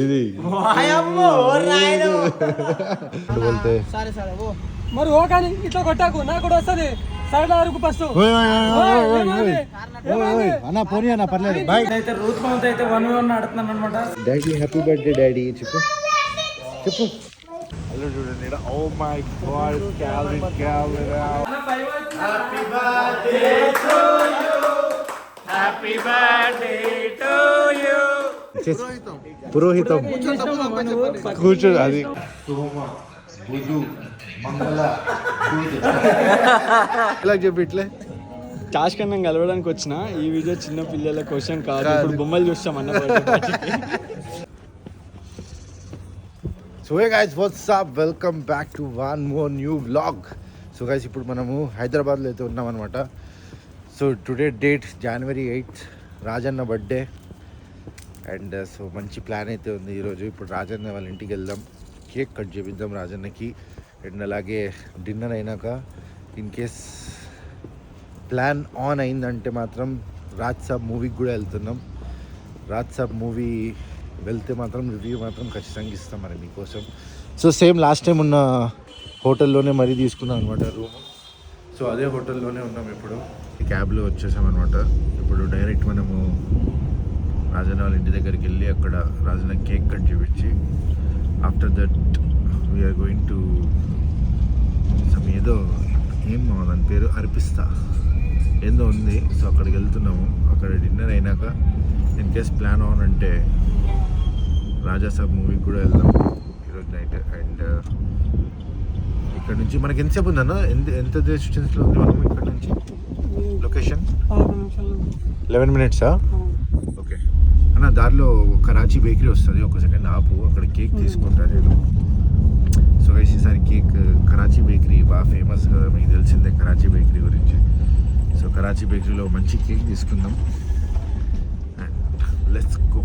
ఇది. సరే సరే ఓ. మరి ఓ కానీ ఇట్లా కొట్టాకు నాకు కూడా వస్తుంది. సైడ్ అరుకు ఫస్ట్ అన్న పోనీ అన్న పర్లేదు. బాయ్ అయితే రూత్ మౌత్ అయితే వన్ వన్ ఆడుతున్నాను అనమాట డాడీ హ్యాపీ బర్త్డే డాడీ చెప్పు. చెప్పు. హలో చూడండి oh my God calorie calorie పురోహితం. కూర్చో అది. ఇలా చెప్పి ఇట్లే? చాష్ కన్నా కలవడానికి వచ్చిన ఈ వీడియో చిన్న పిల్లల క్వశ్చన్ కాదు. ఇప్పుడు బొమ్మలు చూస్తాం అన్న so guys what's up welcome back to one more new vlog so guys ఇప్పుడు మనము హైదరాబాద్లో అయితే ఉన్నామన్నమాట. So today date January eighth Rajanna birthday and uh, so మంచి ప్లాన్ అయితే ఉంది ఈరోజు. ఇప్పుడు రాజన్న వాళ్ళ ఇంటికి వెళ్దాం. కేక్ కట్ చేపిద్దాం రాజన్నకి. అండ్ అలాగే డిన్నర్ అయినాక ఇన్ కేస్ ప్లాన్ ఆన్ అయిందంటే మాత్రం రాజ్ సాబ్ మూవీకి కూడా వెళ్తున్నాం. రాజ్ సాబ్ మూవీ వెళ్తే మాత్రం రివ్యూ మాత్రం ఖచ్చితంగా ఇస్తాం మరి మీకోసం. సో సేమ్ లాస్ట్ టైం ఉన్న హోటల్లోనే మరీ తీసుకున్నాం అనమాట రూమ్. సో అదే హోటల్లోనే ఉన్నాం ఇప్పుడు. క్యాబ్లో వచ్చేసాం అనమాట ఇప్పుడు డైరెక్ట్ మనము రాజన్న వాళ్ళ ఇంటి దగ్గరికి వెళ్ళి అక్కడ రాజన్న కేక్ కట్ చేపించి after that we're going to some ఏదో ఏం దాని పేరు? అర్పిస్తా. ఏందో ఉంది. సో అక్కడికి వెళ్తున్నాము. అక్కడ డిన్నర్ అయినాక ఇన్ కేస్ ప్లాన్ ఆన్ అంటే రాజాసాబ్ మూవీకి కూడా వెళ్దాం ఈరోజు నైట్ అండ్ ఇక్కడ నుంచి మనకి ఎంతసేపు ఉందన్న? ఎంత ఎంత డిస్టెన్స్లో ఉంది మనం ఇక్కడ నుంచి? లొకేషన్ లెవెన్ మినిట్సా పక్కన దారిలో కరాచీ బేకరీ వస్తుంది. ఒక సెకండ్ ఆపు అక్కడ కేక్ తీసుకుంటా నేను. సో వేసేసారి ఈసారి కేక్ కరాచీ బేకరీ బాగా ఫేమస్ కదా మీకు తెలిసిందే కరాచీ బేకరీ గురించి. సో కరాచీ బేకరీలో మంచి కేక్ తీసుకుందాం. అండ్ లెట్స్ గో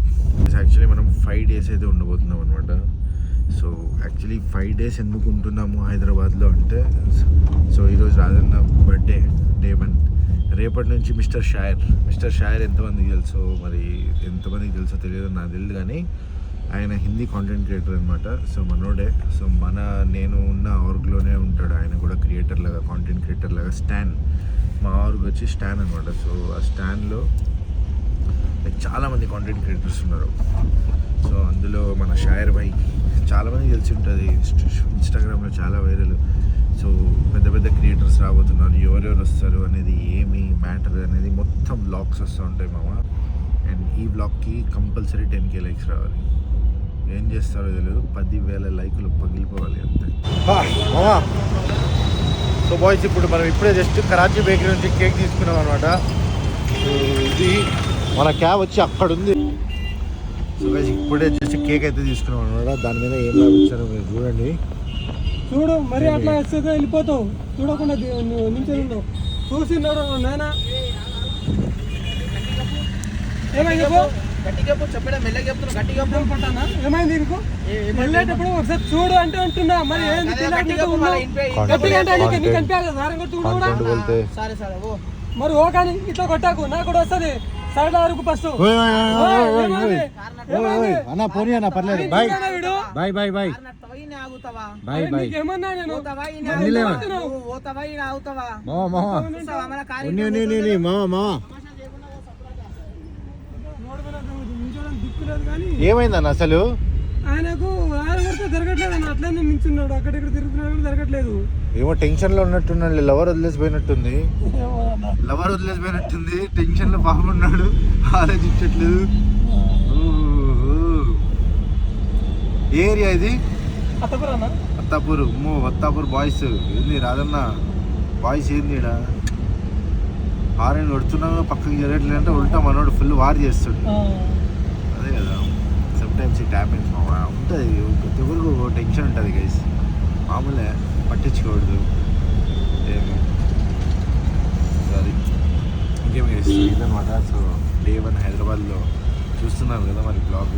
యాక్చువల్లీ మనం ఫైవ్ డేస్ అయితే ఉండబోతున్నాం అనమాట సో యాక్చువల్లీ ఫైవ్ డేస్ ఎందుకు ఉంటున్నాము హైదరాబాద్లో అంటే సో ఈరోజు రాజన్న బర్త్డే డే వన్ రేపటి నుంచి మిస్టర్ షాయర్. మిస్టర్ షాయర్ ఎంతమందికి తెలుసో మరి ఎంతమందికి తెలుసో తెలియదు నాకు తెలియదు కానీ ఆయన హిందీ కాంటెంట్ క్రియేటర్ అనమాట సో మనోడే సో మన నేను ఉన్న ఆర్గ్లోనే ఉంటాడు. ఆయన కూడా క్రియేటర్ లాగా కాంటెంట్ క్రియేటర్ లాగా స్టాన్. మా ఆర్గ్ వచ్చి స్టాన్ అనమాట సో ఆ స్టాన్లో చాలామంది కాంటెంట్ క్రియేటర్స్ ఉన్నారు. సో అందులో మన షాయర్ భాయ్ చాలామంది తెలిసి ఉంటుంది. ఇన్స్టాగ్రామ్లో చాలా వైరల్. సో పెద్ద పెద్ద క్రియేటర్స్ రాబోతున్నారు. ఎవరెవరు వస్తారు అనేది ఏమి మ్యాటర్ అనేది మొత్తం బ్లాగ్స్ వస్తూ ఉంటాయి మామ. అండ్ ఈ బ్లాగ్కి కంపల్సరీ టెన్ కే లైక్స్ రావాలి. ఏం చేస్తారో తెలియదు పదివేల లైకులు పగిలిపోవాలి అంతే. సో బాయ్స్ ఇప్పుడు మనం ఇప్పుడే జస్ట్ కరాచీ బేకరీ నుంచి కేక్ తీసుకున్నాం అనమాట ఇది మన క్యాబ్ వచ్చి అక్కడ ఉంది సో guys, ఇప్పుడే జస్ట్ కేక్ అయితే తీసుకున్నాం అనమాట దాని మీద ఏం రాపించారో మీరు చూడండి. చూడు మరి అట్లా వస్తే వెళ్ళిపోతావు. చూడకుండా నించొని ఉండవు చూసినాడు నాయన. ఏమైంది నీకు? వెళ్ళేటప్పుడు ఒకసారి చూడు అంటే అంటున్నా మరి ఏంది గట్టిగా అంటే నీకు- చూడు కూడా. సరే సరే ఓ. మరి ఓ కానీ ఇట్లా కొట్టాకు. నాకు కూడా వస్తుంది. సైడ్ అరుకు ఫస్ట్ అన్న పోనీ అన్న పర్లేదు. బాయ్? బాయ్ బాయ్ ఏమైందన్న అసలు? ఆయనకు జరగట్లేదు ఆయన అట్లనే నించున్నాడు అక్కడిక్కడ తిరుగుతున్నాడు కానీ జరగట్లేదు. ఏమో టెన్షన్లో ఉన్నట్టున్నాడు. లవర్ వదిలేసిపోయినట్టుంది. ఏమో అన్న. లవర్ వదిలేసిపోయినట్టుంది. టెన్షన్లో బాగున్నాడు ఆలోచించట్లేదు. ఏ ఏరియా ఇది? అత్తాపూర్ అమ్మో అత్తాపూర్. బాయ్స్ ఏంది రాదన్న బాయ్స్ ఏంది ఈడ? ఆరెంజ్ కొడుతున్నా పక్కకి జరగట్లేదు అంటే ఉల్టా మనోడు ఫుల్ వార్ చేస్తాడు. అదే కదా. సమ్ టైమ్స్ ఇట్ హ్యాపెన్స్ మా ఉంటుంది. ప్రతి ఒక్కరికి ఒక టెన్షన్ ఉంటుంది గైస్ మామూలే పట్టించుకోవద్దు ఏమి? అది ఇంకేమి గైస్ ఇదనమాట సో డే వన్ హైదరాబాద్లో చూస్తున్నారు కదా మరి బ్లాగ్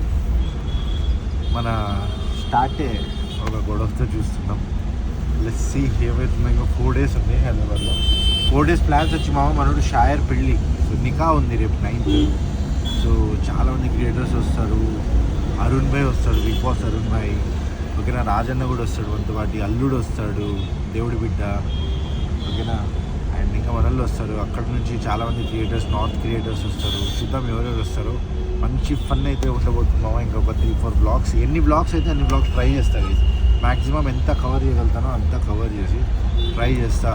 మన స్టార్టే ఒక గొడవతో చూస్తున్నాం. లెస్ సీ ఏమవుతుందో ఇంకా ఫోర్ డేస్ ఉంది హైదరాబాద్లో. ఫోర్ డేస్ ప్లాన్స్ వచ్చి మామ మనోడు షాయర్ పెళ్ళి. సో నికా ఉంది రేపు నైన్త్ సో చాలామంది క్రియేటర్స్ వస్తారు. అరుణ్ భాయ్ వస్తాడు బిగ్ బాస్ అరుణ్ భాయ్. ఓకేనా రాజన్న కూడా వస్తాడు వంత వాటి అల్లుడు వస్తాడు దేవుడి బిడ్డ. ఓకేనా అండ్ ఇంకా మనల్లో వస్తారు అక్కడ నుంచి చాలామంది క్రియేటర్స్ నార్త్ క్రియేటర్స్ వస్తారు. చూద్దాం ఎవరెవరు వస్తారు. మంచి ఫన్ అయితే ఉండబోతున్నామా ఇంకొక త్రీ ఫోర్ బ్లాగ్స్ ఎన్ని బ్లాగ్స్ అయితే అన్ని బ్లాగ్స్ ట్రై చేస్తాను మ్యాక్సిమం ఎంత కవర్ చేయగలుగుతానో అంత కవర్ చేసి ట్రై చేస్తా.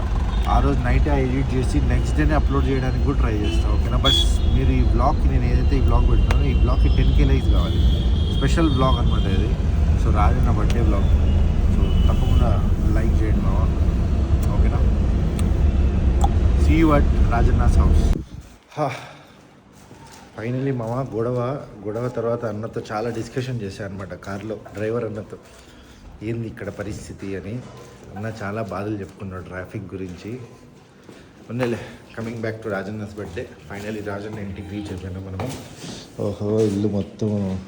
ఆ రోజు నైటే ఎడిట్ చేసి నెక్స్ట్ డేనే అప్లోడ్ చేయడానికి కూడా ట్రై చేస్తాను ఓకేనా బట్ మీరు ఈ బ్లాగ్కి నేను ఏదైతే ఈ బ్లాగ్ పెట్టినానో ఈ బ్లాగ్కి టెన్ కే లైక్స్ కావాలి. స్పెషల్ బ్లాగ్ అనమాట ఇది. So Rajanna birthday blog so తప్పకుండా లైక్ చేయండి మావా ఓకేనా see at Rajanna's house finally మామ గొడవ గొడవ తర్వాత అన్నతో చాలా డిస్కషన్ చేశాను అనమాట కార్లో డ్రైవర్ అన్నతో. ఏంది ఇక్కడ పరిస్థితి అని అన్న చాలా బాధలు చెప్పుకున్నాడు ట్రాఫిక్ గురించి. ఉన్నలే coming back to Rajanna's birthday finally Rajanna ఇంటికి రీచ్ అయిపోయినా మనము. ఓహో ఇల్లు మొత్తం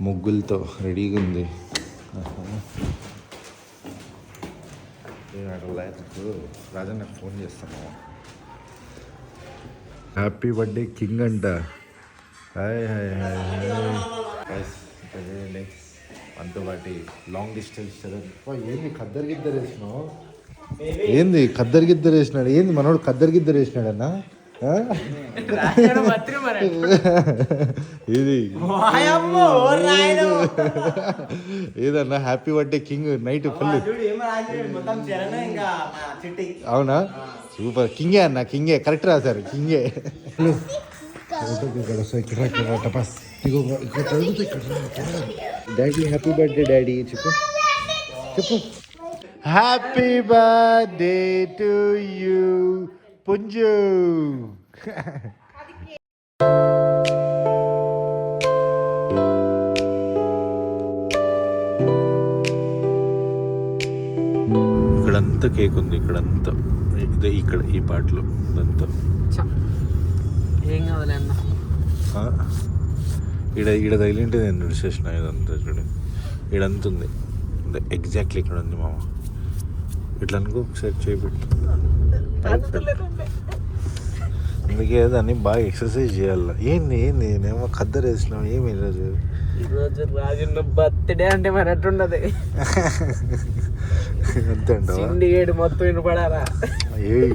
ముగ్గులతో రెడీగా ఉంది. ఆహా. నేను అక్కడ లేకపోతే రాజన్నకు ఫోన్ చేస్తాను హ్యాపీ బర్త్డే కింగ్ అంట. హాయ్ హాయ్ హాయ్ చూడండి అంతో వాటి లాంగ్ డిస్టెన్స్ ఏంది ఖద్దరు గిద్దరు వేసినావు? ఏంది ఖద్దరు గిద్దరు వేసినాడు? ఏంది మనోడు ఖద్దరు గిద్దరు వేసినాడన్నా? ఆ? ఇది. ఏదన్నా happy birthday king night full అవునా? సూపర్ కింగే అన్న కింగే. కరెక్ట్ రాశారు కింగే. డాడీ హ్యాపీ బర్త్డే డాడీ చెప్పు చెప్పు హ్యాపీ బర్త్డే టు యూ పుంజు ఇక్కడంతా కేక్ ఉంది ఇక్కడంతా. ఇక్కడ ఈ పాటలో ఇదంతా. ఈడ ఈడ తగిలింటే నేను నడిచేసిన ఇదంతా చూడు. ఈడంతా ఉంది ఎగ్జాక్ట్లీ ఇక్కడ ఉంది మామ. ఇట్లా అనుకో ఒకసారి చేపెట్టు అందుకే దాన్ని బాగా ఎక్సర్సైజ్ చేయాలి. ఏంది ఏంది? నేనేమో ఖద్దరు వేసినావు. ఏమి ఈరోజు ఈరోజు రాజున్న బర్త్డే అంటే మరి ఎట్టుండదు అంతే సిండికేట్ మొత్తం వినపడారా ఏయ్.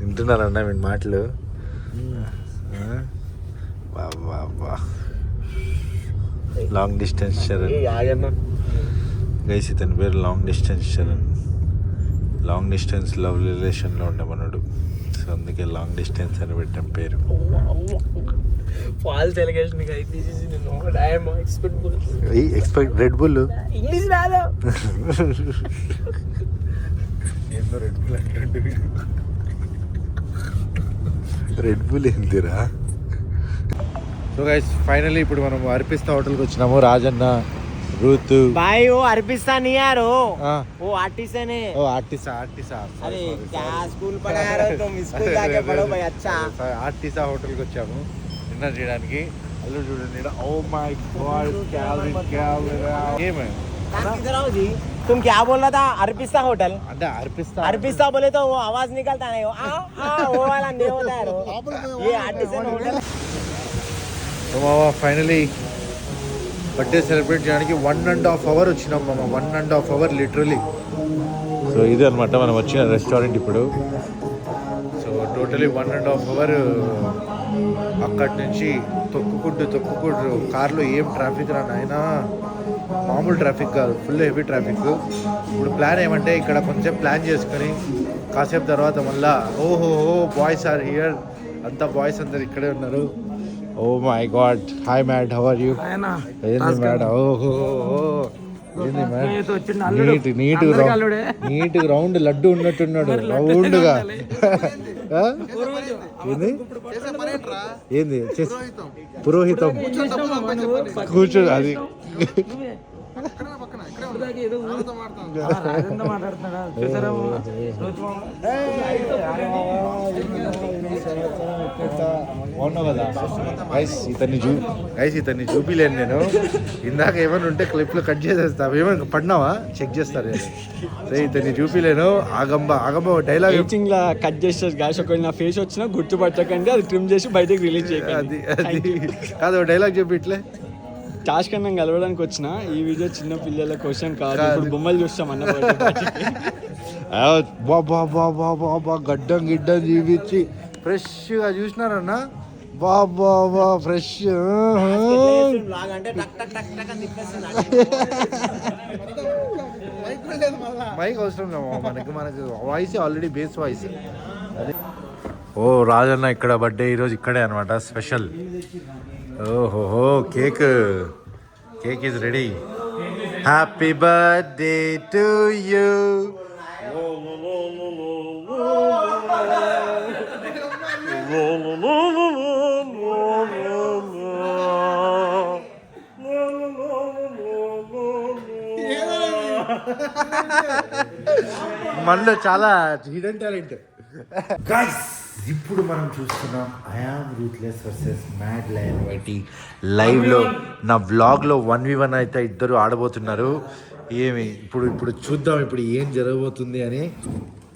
వింటున్నారన్నా మీ మాటలు? లాంగ్ డిస్టెన్స్ చరణ్ గైస్ ఇతని పేరు long distance Charan long distance love రిలేషన్లో ఉండే మనడు సో అందుకే లాంగ్ డిస్టెన్స్ అని పెట్టాం పేరు. False allegation expect Red Bull English రాదు. ఏందో రెడ్ బుల్ రెడ్ బుల్ ఏందిరా? సో గైస్ ఫైనల్లీ ఇప్పుడు మనం అర్పిస్తా హోటల్కి వచ్చినాము రాజన్న రూత్ भाई वो अरबिस्तान नहीं यार वो ఆ, वो आर्टिस्ट है ఓ ఆర్టిసా ఆర్టిసా अरे क्या स्कूल पढ़ा यार तुम स्कूल जाके पढ़ो भाई अच्छा ఆర్టిసా హోటల్కి వచ్చాము డిన్నర్ చేయడానికి అల్లు చూడండి ఈడ. Oh my God calorie calorie ఏమే किधर आओ जी तुम क्या बोल रहा था अरबिस्ता होटल అంటే అర్పిస్తా अरबिस्ता बोले तो वो आवाज निकलता नहीं वो आ, आ, वो वाला नहीं होता है वो। ये आर्टिस्ट होटल సో మామ ఫైనలీ బర్త్డే సెలబ్రేట్ చేయడానికి వన్ అండ్ హాఫ్ అవర్ వచ్చినాం మామ one and half hour literally so ఇది అనమాట మనం వచ్చిన రెస్టారెంట్ ఇప్పుడు. So totally one and half hour అక్కడి నుంచి తొక్కుకుంటూ తొక్కుకుంటూ కార్లో ఏం ట్రాఫిక్ రా నాయనా? మామూలు ట్రాఫిక్ కాదు ఫుల్ హెవీ ట్రాఫిక్ ఇప్పుడు ప్లాన్ ఏమంటే ఇక్కడ కొంచెం ప్లాన్ చేసుకొని కాసేపు తర్వాత మళ్ళా ఓహో బాయ్స్ ఆర్ హియర్ అంతా బాయ్స్ అందరు ఇక్కడే ఉన్నారు. ఓ my god hi mad how are you ఏంది మ్యాడ్ ఓహో ఏంది mad neat neat neat round laddu ఉన్నట్టున్నాడు రౌండ్గా? ఏంది ఏంది పురోహితం కూర్చో అది బాగున్నావు కదా? గైస్ ఇతన్ని చూ గైస్ ఇతన్ని చూపిలేను నేను. ఇందాక ఏమైనా ఉంటే క్లిప్లో కట్ చేసేస్తా. ఏమైనా పడినావా? చెక్ చేస్తారు నేను. సో ఇతన్ని చూపిలేను. ఆగంబ ఆగంబ డైలాగ్ ఏచింగ్ లా కట్ చేసేసి గాయస్ ఒకవేళ నా ఫేస్ వచ్చినా గుర్తుపట్టకండి అది ట్రిమ్ చేసి బయటకు రిలీజ్ చేయకండి. అది. కాదు డైలాగ్ చెప్పి ఇట్లే. టాష్ కన్నా కలవడానికి వచ్చిన ఈ వీడియో చిన్న పిల్లల క్వశ్చన్ కాదు. ఇప్పుడు బొమ్మలు చూస్తాం అన్న. బాబా బాబా బాబా గడ్డం గిడ్డం చూపించి ఫ్రెష్గా చూసినారన్నా? బాబా బా ఫ్రెష్. బ్లాగ్ అంటే టక్ టక్ టక్ టక్ అని తిప్పేస్తుంది. మైక్ అవసరం లేదు మామ. మనకి మనకి వాయిస్ ఆల్రెడీ బేస్ వాయిస్ ఓ రాజన్న ఇక్కడ బర్త్డే ఈరోజు ఇక్కడే అనమాట స్పెషల్ ఓహోహో cake. Cake is ready happy birthday to you మనలో చాలా హిడెన్ టాలెంట్. గైస్ ఇప్పుడు మనం చూస్తున్నాం I am ruthless versus mad land YT లైవ్లో నా వ్లాగ్లో వన్ వి వన్ అయితే ఇద్దరు ఆడబోతున్నారు. ఏమి ఇప్పుడు ఇప్పుడు చూద్దాం ఇప్పుడు ఏం జరగబోతుంది అని.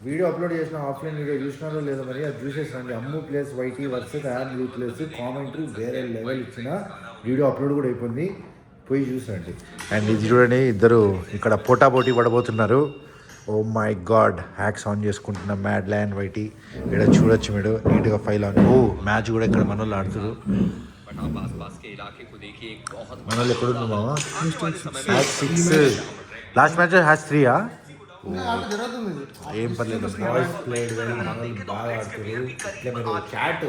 వీడియో అప్లోడ్ చేసిన ఆఫ్లైన్ వీడియో చూసినారో లేదో మరి అది చూసేసండి. Ammu plays YT versus I am ruthless commentary వేరే లెవెల్ ఇచ్చిన. వీడియో అప్లోడ్ కూడా అయిపోయింది. పోయి చూసండి అండ్ ఇది చూడండి ఇద్దరు ఇక్కడ పోటాపోటీ పడబోతున్నారు. Oh my God hacks on చేసుకుంటున్న మ్యాడ్ ల్యాండ్ వైటి ఇక్కడ చూడొచ్చు మీరు నీట్గా ఫైల్ ఆన్ ఓ మ్యాచ్ కూడా ఇక్కడ మన వాళ్ళు ఆడుతున్నారు మన వాళ్ళు హ్యాచ్ లాస్ట్ మ్యాచ్ హ్యాచ్ త్రీయా ఏం పర్లేదు బాయ్స్ ప్లేడ్ మనల్ని బాగా ఆడుతున్నారు ఇట్లా మీరు చాట్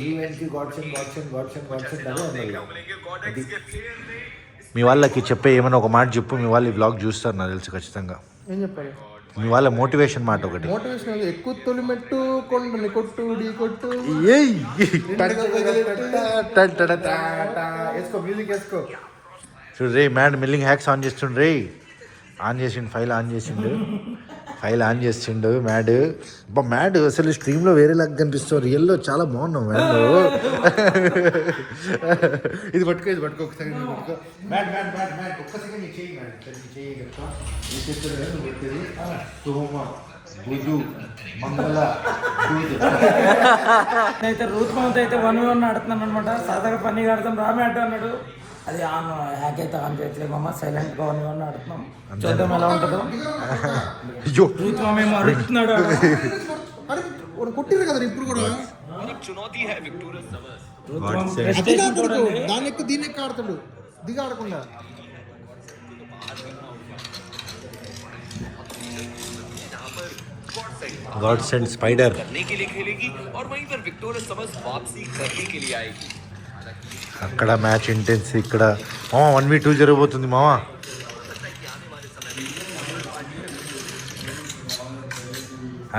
ఈవెంట్కి గాడ్సన్ గాడ్సన్ గాడ్సన్ గాడ్సన్ అదే అన్నది మీ వాళ్ళకి చెప్పే ఏమైనా ఒక మాట చెప్పు మీ వాళ్ళు ఈ వ్లాగ్ చూస్తారు నాకు తెలుసు ఖచ్చితంగా. ఏం చెప్పాలి? మీ వాళ్ళ మోటివేషన్ మాట ఒకటి. మోటివేషనల్ ఎక్కువ తొలిమెట్టు కొండని కొట్టు కొట్టు. వేసుకో మ్యూజిక్ వేసుకో. చూడు రే మ్యాడ్ మిల్లింగ్ హ్యాక్స్ ఆన్ చేస్తుండు రే ఆన్ చేసిండు ఫైల్ ఆన్ చేసిండు. ఫైల్ ఆన్ చేసిండు మ్యాడ్. అబ్బా మ్యాడ్ అసలు స్ట్రీమ్లో వేరే లాగా కనిపిస్తావు రియల్లో చాలా బాగున్నావు మ్యాడ్. ఇది పట్టుకో ఇది పట్టుకో ఒకసారి పట్టుకో. Mad mad mad mad. నీ చేయి మ్యాడ్. నీ చేయి చెప్తా నీ నువ్వు పెట్టేది సోమ బుధు మంగళ అయితే రూత్ మౌత్ అయితే వన్ వన్ ఆడుతున్నాను అనమాట సాధారణ పని ఆడతాం రామే అడ్డు అన్నాడు. అది ఆన్ హ్యాక్ అయితే ఆన్ చేయట్లేదు అమ్మ సైలెంట్ గా వన్ వన్ ఆడుతున్నాం చూద్దాం ఎలా ఉంటుందో అయ్యో రూత్ మామ ఏమో అడుగుతున్నాడు అరే వాడు కొట్టిరు కదా ఇప్పుడు కూడా రూత్ మామ God save. ప్రెస్టేషన్ దిగా ఆడతాడు చూడండి దాన్ని ఎక్కువ దీన్ని ఎక్కువ ఆడతాడు దిగా ఆడకుండా గాడ్ సెండ్ స్పైడర్ करने के लिए खेलेगी और वहीं पर विक्टोरिया समझ वापसी करने के लिए आएगी అక్కడ మ్యాచ్ ఇంటెన్స్ ఇక్కడ. మామ వన్ వీ టూ జరగబోతుంది మామ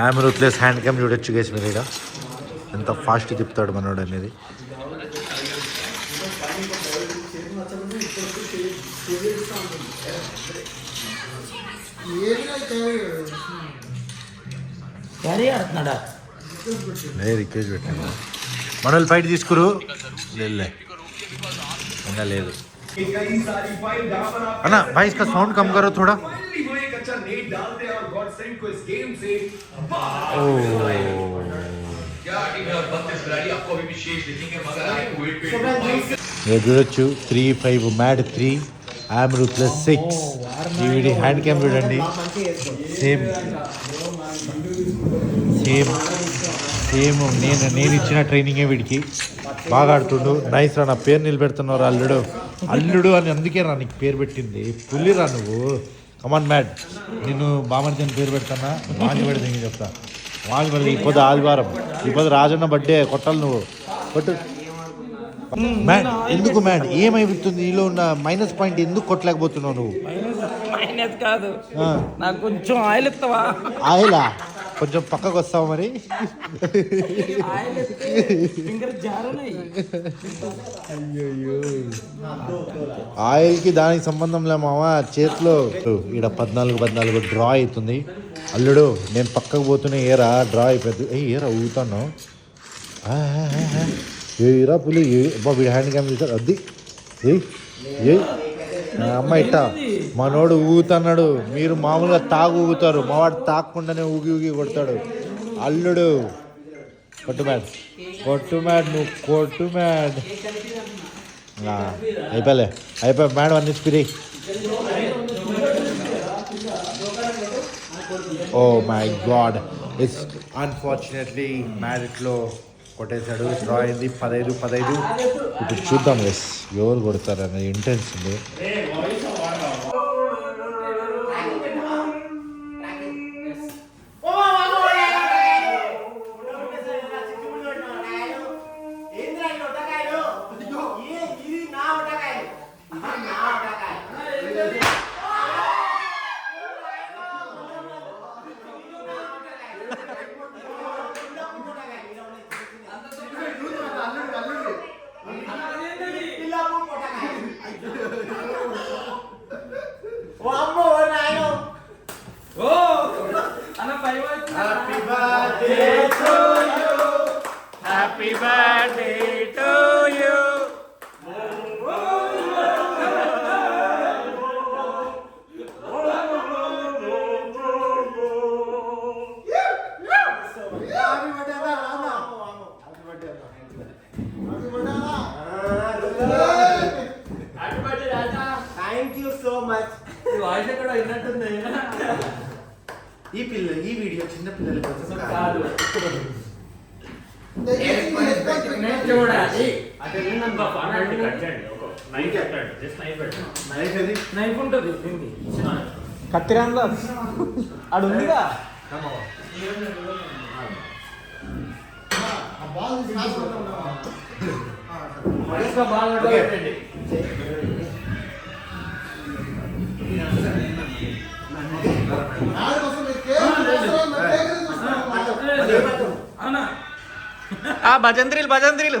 ఐఎమ్ రూత్లెస్ హ్యాండ్ క్యామ్ చూడొచ్చు గేస్ మీరు ఇక్కడ. ఎంత ఫాస్ట్ తిప్పుతాడు మనోడు అనేది. లేదు రిక్వెస్ట్ పెట్టాను మనోళ్ళు ఫైట్ తీసుకురు. లేదులే ఇంకా లేదు అన్న भाई इसका साउंड कम करो थोड़ा మీరు చూడొచ్చు three five mad three I'm ruthless six ఈ వీడి హ్యాండ్ క్యామ్ చూడండి సేమ్ సేమ్ సేమ్ నేను నేను ఇచ్చిన ట్రైనింగే వీడికి. బాగా ఆడుతుండు. నైస్ రా నా పేరు నిలబెడుతున్నారు అల్లుడు. అల్లుడు అని అందుకే రా నీకు పేరు పెట్టింది. పుల్లిరా నువ్వు. కమాన్ మ్యాడ్ నిన్ను బామర్జీ అని పేరు పెడతానా? వాణి పెడితే ఇంక చెప్తా. వాణి పెడితే పొద్దు ఆదివారం. పొద్దు రాజన్న బర్త్డే కొట్టాలి నువ్వు. కొట్టు. మ్యాడ్ ఎందుకు మ్యాడ్ ఏమైపోతుంది? నీలో ఉన్న మైనస్ పాయింట్ ఎందుకు కొట్టలేకపోతున్నావు నువ్వు? మైనస్ కాదు. నాకు కొంచెం ఆయిల్ ఇస్తావా ఆయిలా? కొంచెం పక్కకు వస్తావు మరి? ఆయిల్ ఆయిల్కి దానికి సంబంధం లే మామ చేతిలో. ఈడ పద్నాలుగు పద్నాలుగు డ్రా అవుతుంది. అల్లుడు నేను పక్కకు పోతున్నా ఏరా డ్రా అయిపోద్ది ఏ ఏరా ఊతాను ఏరా పులి? ఏ వీడి హ్యాండ్ క్యామ్ తీసాడు. అద్ది ఏ ఏ అమ్మ ఇట్ట మనోడు ఊగుతున్నాడు. మీరు మామూలుగా తాగు ఊగుతారు. మావాడు తాగకుండానే ఊగి ఊగి కొడతాడు. అల్లుడు కొట్టు మ్యాడ్. కొట్టు మ్యాడ్ నువ్వు కొట్టు మ్యాడ్. అయిపోలే. అయిపోయి మేడం అన్ని స్పిరి oh my God it's unfortunately మ్యారిట్లో కొట్టేశాడు డ్రా అయింది పదహైదు పదహైదు ఇప్పుడు చూద్దాం ఎస్ ఎవరు కొడతారన్న ఇంటెన్స్ ఉంది. Ah, పై వైపు thank you so much voice ఎక్కడ విన్నట్టుంది ఈ పిల్ల ఈ వీడియో చిన్న పిల్లల కోసం కాదు నేను చూడాలి నైఫ్ కత్తిరాందా ఆడు ఉందిగా ఆ భజంత్రీలు భజంత్రీలు.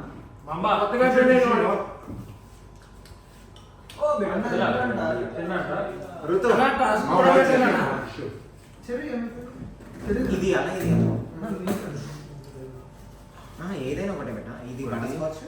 ఇది అన్న ఇది ఆ, ఏదైనా ఒకటే పెట్ట ఇది బటర్స్కాచ్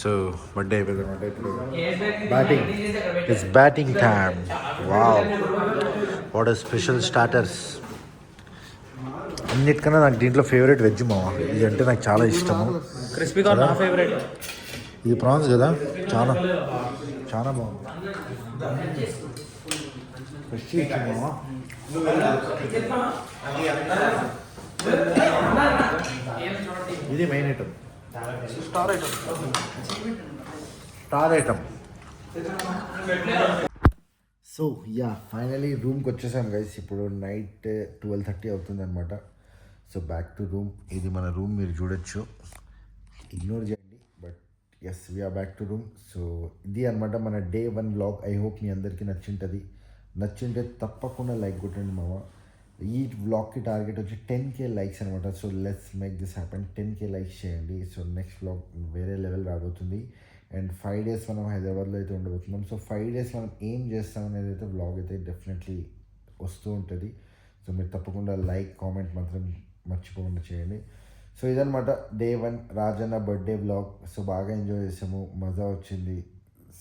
సో బర్త్డే అయిపోయింది batting it's batting time wow what special starters అన్నిటికన్నా నాకు దీంట్లో ఫేవరెట్ వెజ్ మామ ఇది అంటే నాకు చాలా ఇష్టము. క్రిస్పీ నా ఫేవరెట్ ఇది ప్రాన్స్ కదా? చాలా చాలా బాగుంది. ఫ్రెష్ ఇది main item star item star item so yeah finally రూమ్కి వచ్చేసాం గైస్ ఇప్పుడు నైట్ ట్వెల్వ్ థర్టీ అవుతుంది అనమాట సో బ్యాక్ టు రూమ్ ఇది మన రూమ్ మీరు చూడొచ్చు. ఇగ్నోర్ చేయండి but as we're back to room so ఇది అనమాట మన day one blog I hope మీ అందరికీ నచ్చింటుంది. నచ్చింటే తప్పకుండా లైక్ కొట్టండి మామ. ఈ బ్లాగ్కి టార్గెట్ వచ్చి టెన్ కే లైక్స్ అనమాట so let's make this happen. Ten K likes చేయండి. సో నెక్స్ట్ బ్లాగ్ వేరే లెవెల్ రాబోతుంది. అండ్ ఫైవ్ డేస్ మనం హైదరాబాద్లో అయితే ఉండబోతున్నాం. సో ఫైవ్ డేస్ మనం ఏం చేస్తాం అనేది అయితే బ్లాగ్ అయితే డెఫినెట్లీ వస్తూ ఉంటుంది. సో మీరు తప్పకుండా లైక్ కామెంట్ మాత్రం మర్చిపోకుండా చేయండి. సో ఇదనమాట day one Rajanna birthday blog. So బాగా ఎంజాయ్ చేసాము. మజా వచ్చింది.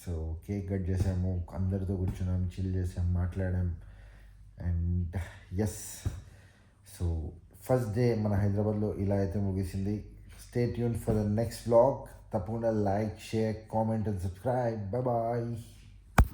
సో కేక్ కట్ చేసాము అందరితో కూర్చున్నాం చిల్ చేసాం మాట్లాడాం. And yes so first day మన హైదరాబాద్లో ఇలా అయితే ముగిసింది. Stay tune for the next blog తప్పకుండా like share comment and subscribe bye bye